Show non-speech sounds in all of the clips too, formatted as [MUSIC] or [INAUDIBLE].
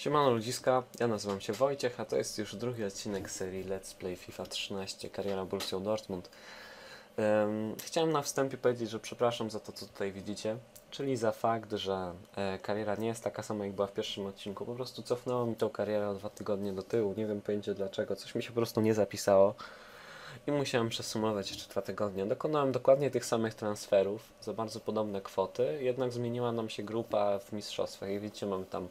Siemano ludziska, ja nazywam się Wojciech, a to jest już drugi odcinek serii Let's Play FIFA 13 Kariera Borussia Dortmund. Um, chciałem na wstępie powiedzieć, że przepraszam za to, co tutaj widzicie, czyli za fakt, że e, kariera nie jest taka sama, jak była w pierwszym odcinku. Po prostu cofnęło mi tą karierę o dwa tygodnie do tyłu, nie wiem pojęcie dlaczego, coś mi się po prostu nie zapisało. I musiałem przesumować jeszcze dwa tygodnie. Dokonałem dokładnie tych samych transferów za bardzo podobne kwoty, jednak zmieniła nam się grupa w mistrzostwach. Jak widzicie, mamy tam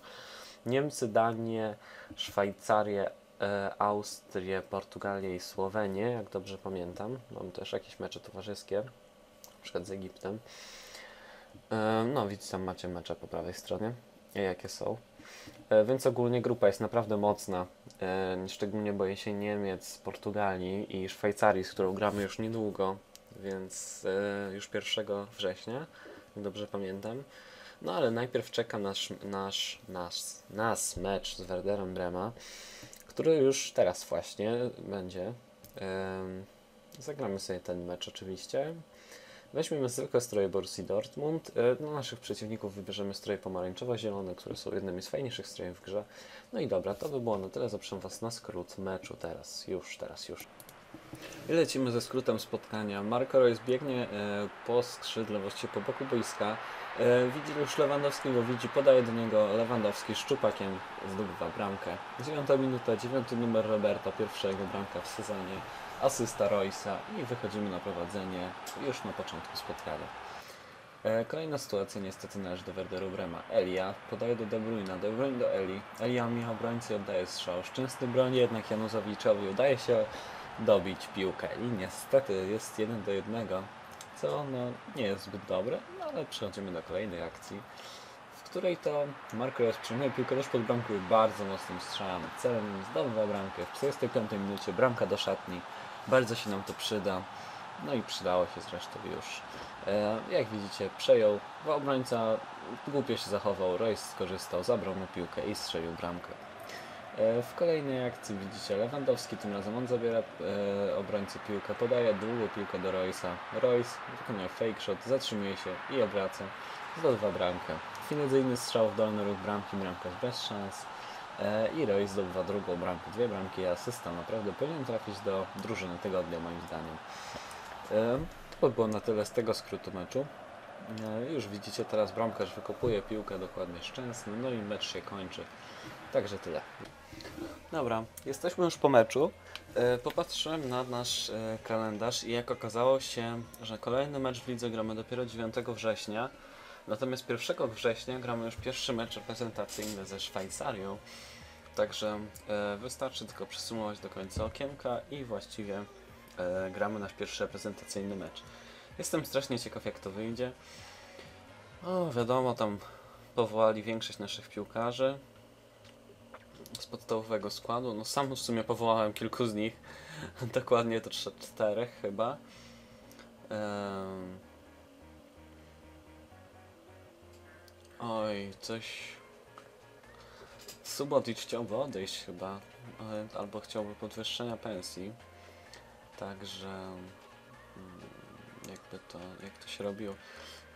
Niemcy, Danię, Szwajcarię, e, Austrię, Portugalię i Słowenię, jak dobrze pamiętam. Mam też jakieś mecze towarzyskie, na przykład z Egiptem. E, no, widzicie, tam macie mecze po prawej stronie, e, jakie są. Więc ogólnie grupa jest naprawdę mocna. Szczególnie boję się Niemiec, Portugalii i Szwajcarii, z którą gramy już niedługo, więc już 1 września, jak dobrze pamiętam. No ale najpierw czeka nasz, nasz, nas, nas mecz z Werderem Brema, który już teraz właśnie będzie. Zagramy sobie ten mecz oczywiście. Weźmiemy zwykłe stroje Borussii Dortmund. Dla naszych przeciwników wybierzemy stroje pomarańczowo-zielone, które są jednymi z fajniejszych strojów w grze. No i dobra, to by było na tyle. Zapraszam Was na skrót meczu teraz, już, teraz, już. Lecimy ze skrótem spotkania. Marco Reus biegnie e, po skrzydle, właściwie po boku boiska. E, widzi już Lewandowskiego, widzi, podaje do niego Lewandowski szczupakiem zdobywa bramkę. Dziewiąta minuta, dziewiąty numer Roberta, pierwsza jego bramka w sezonie. Asysta Roysa i wychodzimy na prowadzenie już na początku spotkania. E, Kolejna sytuacja niestety należy do Werderu Brema. Elia podaje do De Bruyne, De Bruyne do Eli. Elia mija obrońcy oddaje strzał. Szczęsny broni jednak Januzowiczowi udaje się dobić piłkę i niestety jest jeden do jednego, co no, nie jest zbyt dobre, no, ale przechodzimy do kolejnej akcji, w której to Marco Reus przyjmuje piłkę też pod bramką bardzo mocnym strzałem. Celem zdobywa bramkę w 45 minucie, bramka do szatni. Bardzo się nam to przyda. No i przydało się zresztą już. E, jak widzicie, przejął, obrońca głupio się zachował, Royce skorzystał, zabrał mu piłkę i strzelił bramkę. E, W kolejnej akcji widzicie Lewandowski, tym razem on zabiera e, obrońcy piłkę, podaje długą piłkę do Roysa. Royce wykonuje fake shot, zatrzymuje się i obraca, zdobywa bramkę. Finezyjny strzał w dolny ruch bramki, bramka bez szans. E, I Royce zdobywa drugą bramkę, dwie bramki i asysta. Naprawdę powinien trafić do drużyny tygodnia moim zdaniem. To by było na tyle z tego skrótu meczu. E, Już widzicie teraz bramkarz wykopuje piłkę dokładnie szczęsny, no i mecz się kończy. Także tyle. Dobra, jesteśmy już po meczu. E, Popatrzyłem na nasz e, kalendarz i jak okazało się, że kolejny mecz w lidze gramy dopiero 9 września. Natomiast 1 września gramy już pierwszy mecz reprezentacyjny ze Szwajcarią. Także e, wystarczy tylko przesumować do końca okienka i właściwie gramy nasz pierwszy reprezentacyjny mecz. Jestem strasznie ciekaw jak to wyjdzie. O, wiadomo, tam powołali większość naszych piłkarzy z podstawowego składu. No sam w sumie powołałem kilku z nich. [LAUGHS] Dokładnie to czterech chyba. Oj, coś... Subotic chciałby odejść chyba, albo chciałby podwyższenia pensji. Także jakby to, jak to się robiło?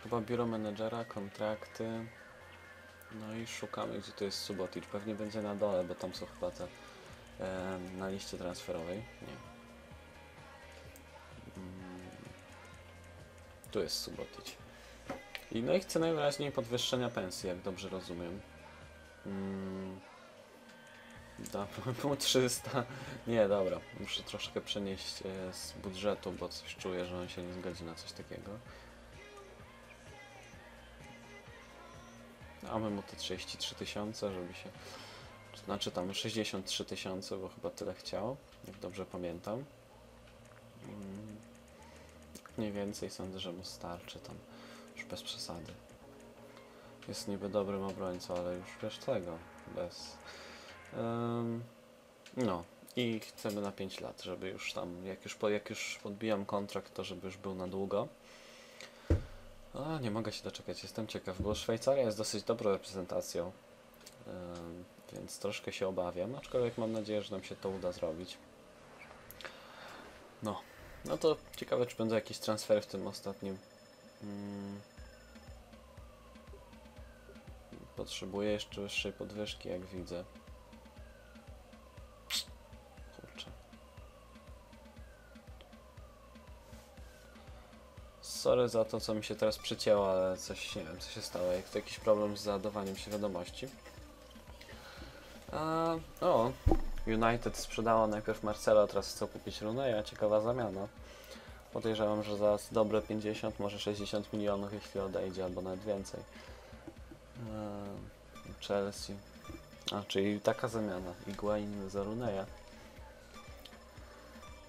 Chyba biuro menedżera, kontrakty. No i szukamy, gdzie to jest Subotic. Pewnie będzie na dole, bo tam są chyba te e, na liście transferowej. Nie. Mm, tu jest Subotic. I no i chce najwyraźniej podwyższenia pensji, jak dobrze rozumiem. Mm, da, [LAUGHS] po 300. Nie, dobra. Muszę troszkę przenieść e, z budżetu, bo coś czuję, że on się nie zgodzi na coś takiego. Damy mu te 33 tysiące, żeby się... Znaczy tam 63 tysiące, bo chyba tyle chciał, jak dobrze pamiętam. Mm, Mniej więcej sądzę, że mu starczy tam, już bez przesady. Jest niby dobrym obrońcą, ale już wiesz tego, bez... No, i chcemy na 5 lat, żeby już tam, jak już, jak już podbijam kontrakt, to żeby już był na długo. A, nie mogę się doczekać, jestem ciekaw, bo Szwajcaria jest dosyć dobrą reprezentacją, więc troszkę się obawiam, aczkolwiek mam nadzieję, że nam się to uda zrobić. No, no to ciekawe, czy będą jakieś transfery w tym ostatnim. Mm. Potrzebuję jeszcze wyższej podwyżki, jak widzę. Sorry za to, co mi się teraz przycięło, ale coś, nie wiem, co się stało. Jak to jakiś problem z zadawaniem się wiadomości. A, o, United sprzedało najpierw Marcela, teraz chce kupić Runeja. Ciekawa zamiana. Podejrzewam, że za dobre 50, może 60 milionów, jeśli odejdzie, albo nawet więcej. Eee, Chelsea. A, czyli taka zamiana. Iguain za Runeja.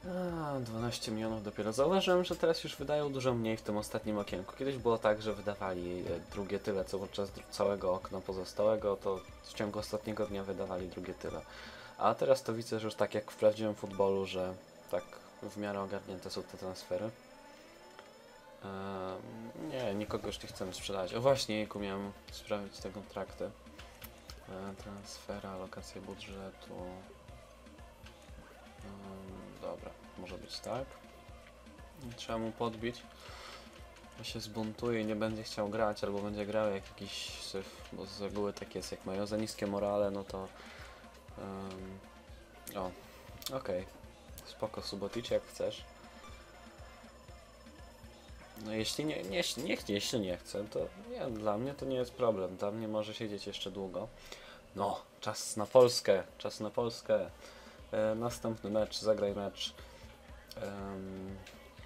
A, 12 milionów dopiero. Zauważyłem, że teraz już wydają dużo mniej w tym ostatnim okienku. Kiedyś było tak, że wydawali e, drugie tyle, co podczas całego okna pozostałego, to w ciągu ostatniego dnia wydawali drugie tyle. A teraz to widzę, że już tak jak w prawdziwym futbolu, że tak w miarę ogarnięte są te transfery. Ehm, nie, nikogo już nie chcemy sprzedać. O właśnie, jejku, miałem sprawdzić te kontrakty. E, transfera, alokacja budżetu. Może być tak. Trzeba mu podbić. Bo się zbuntuje i nie będzie chciał grać, albo będzie grał jak jakiś syf, bo z reguły tak jest, jak mają za niskie morale, no to... em, o, okej. Spoko, Subotic, jak chcesz. No jeśli nie, nie, nie, jeśli nie chcę, to nie, dla mnie to nie jest problem. Dla mnie może siedzieć jeszcze długo. No, czas na Polskę, czas na Polskę. E, następny mecz, zagraj mecz. Em,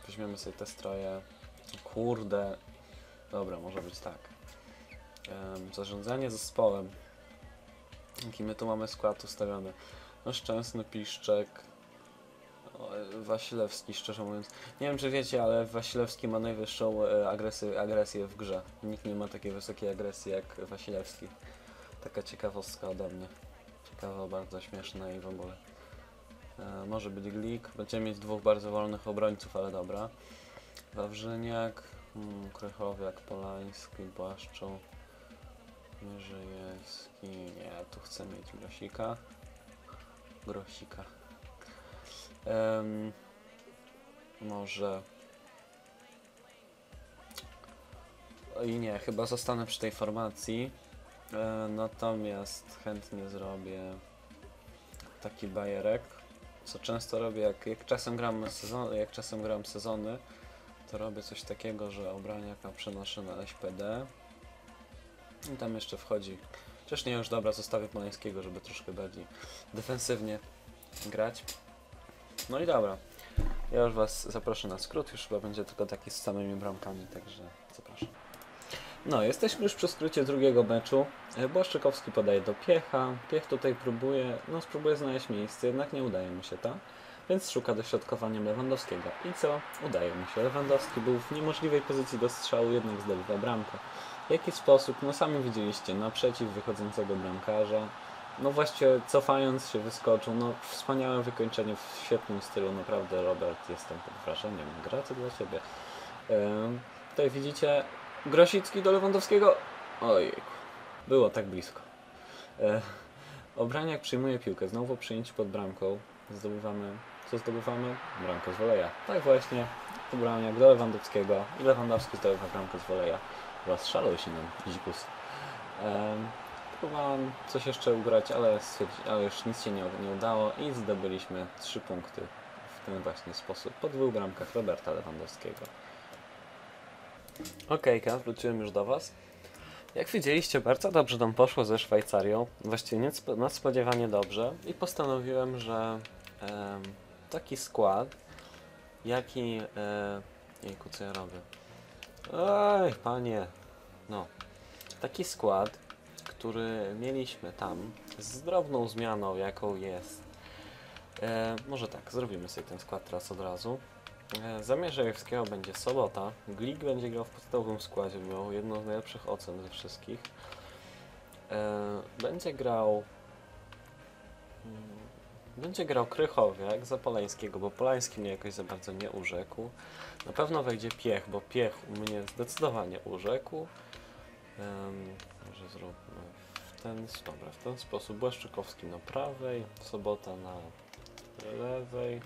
weźmiemy sobie te stroje. Kurde. Dobra, może być tak. Em, zarządzanie zespołem. Jaki my tu mamy skład ustawiony? No Szczęsny, Piszczek, Wasilewski, szczerze mówiąc. Nie wiem, czy wiecie, ale Wasilewski ma najwyższą e, agresy, agresję w grze. Nikt nie ma takiej wysokiej agresji jak Wasilewski. Taka ciekawostka ode mnie. Ciekawa, bardzo śmieszna i w ogóle. E, może być Glik. Będziemy mieć dwóch bardzo wolnych obrońców, ale dobra. Wawrzyniak, hmm, Krychowiak, Polański, Błaszczu, Mierzyjewski. Nie, tu chcę mieć Grosika. Grosika. Może. I nie, chyba zostanę przy tej formacji. E, natomiast chętnie zrobię taki bajerek. Co często robię, jak, jak czasem gram sezon, jak czasem gram sezony, to robię coś takiego, że obraniaka przenoszę na SPD. I tam jeszcze wchodzi. Chociaż nie już dobra, zostawię Polańskiego, żeby troszkę bardziej defensywnie grać. No i dobra. Ja już Was zaproszę na skrót, już chyba będzie tylko taki z samymi bramkami, także zapraszam. No, jesteśmy już przy skrócie drugiego meczu. E, Błaszczykowski podaje do Piecha. Piech tutaj próbuje, no spróbuje znaleźć miejsce, jednak nie udaje mu się to. Więc szuka dośrodkowaniem Lewandowskiego. I co? Udaje mu się. Lewandowski był w niemożliwej pozycji do strzału, jednak zdobywa bramkę. W jaki sposób? No sami widzieliście, naprzeciw wychodzącego bramkarza. No właściwie cofając się wyskoczył, no wspaniałe wykończenie w świetnym stylu, naprawdę Robert, jestem pod wrażeniem, graty dla Ciebie. Ym, tutaj widzicie Grosicki do Lewandowskiego, ojej, było tak blisko. E, Obraniak przyjmuje piłkę, znowu przyjęcie pod bramką, zdobywamy, co zdobywamy? Bramkę z woleja. Tak właśnie, Obraniak do Lewandowskiego i Lewandowski zdobywa bramkę z woleja. Rozszalał się nam dzikus. Em, Próbowałem coś jeszcze ugrać, ale, ale już nic się nie, nie udało i zdobyliśmy 3 punkty w ten właśnie sposób po dwóch bramkach Roberta Lewandowskiego. Okej, okay, wróciłem już do Was. Jak widzieliście, bardzo dobrze nam poszło ze Szwajcarią. Właściwie nadspodziewanie dobrze i postanowiłem, że em, taki skład, jaki... E, jejku, co ja robię? Ej, panie! No. Taki skład, który mieliśmy tam, z drobną zmianą, jaką jest. E, może tak, zrobimy sobie ten skład teraz od razu. E, zamiast Żejewskiego będzie Sobota. Glik będzie grał w podstawowym składzie, miał jedną z najlepszych ocen ze wszystkich. E, będzie grał. mm, Będzie grał Krychowiak za Polańskiego, bo Polański mnie jakoś za bardzo nie urzekł. Na pewno wejdzie Piech, bo Piech mnie zdecydowanie urzekł. Może zróbmy w ten, dobra, w ten sposób. Błaszczykowski na prawej, Sobota na lewej.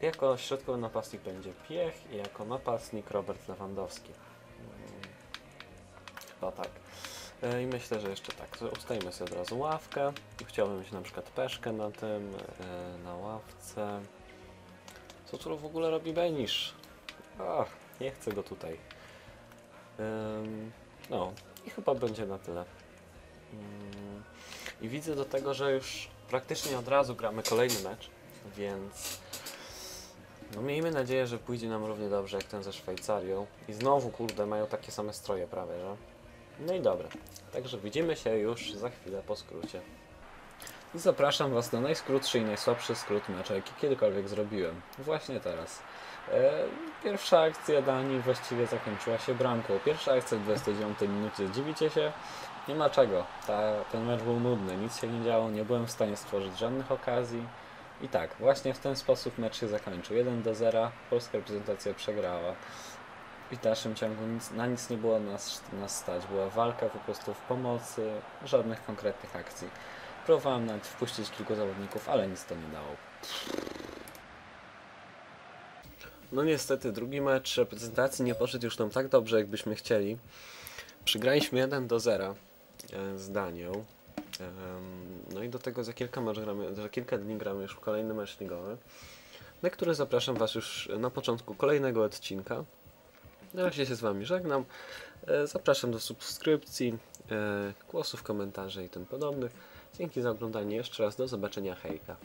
Jako środkowy napastnik będzie Piech i jako napastnik Robert Lewandowski. Mm. chyba tak. E, I myślę, że jeszcze tak, to ustajemy sobie od razu ławkę. Chciałbym mieć na przykład peszkę na tym, e, na ławce. Co tu w ogóle robi Benisz? Ach, nie chcę go tutaj. No, i chyba będzie na tyle. Ym, I widzę do tego, że już praktycznie od razu gramy kolejny mecz, więc no miejmy nadzieję, że pójdzie nam równie dobrze jak ten ze Szwajcarią. I znowu, kurde, mają takie same stroje prawie, że? No i dobra. Także widzimy się już za chwilę po skrócie. I zapraszam Was na najskrótszy i najsłabszy skrót meczu, jaki kiedykolwiek zrobiłem. Właśnie teraz. E, pierwsza akcja Danii właściwie zakończyła się bramką. Pierwsza akcja w 29 minucie. Dziwicie się? Nie ma czego. Ta, ten mecz był nudny, nic się nie działo, nie byłem w stanie stworzyć żadnych okazji. I tak, właśnie w ten sposób mecz się zakończył. 1 do 0, polska reprezentacja przegrała. I w dalszym ciągu nic, na nic nie było nas, nas stać. Była walka po prostu w pomocy, żadnych konkretnych akcji. Próbowałem nawet wpuścić kilku zawodników, ale nic to nie dało. No niestety, drugi mecz reprezentacji nie poszedł już nam tak dobrze, jakbyśmy chcieli. Przegraliśmy 1 do 0 e, z Danią. No i do tego za kilka, gramy, za kilka dni gramy już kolejny mecz ligowy, na który zapraszam Was już na początku kolejnego odcinka. Na razie się z Wami żegnam. E, Zapraszam do subskrypcji, e, głosów, komentarzy i tym podobnych. Dzięki za oglądanie. Jeszcze raz do zobaczenia. Hejka.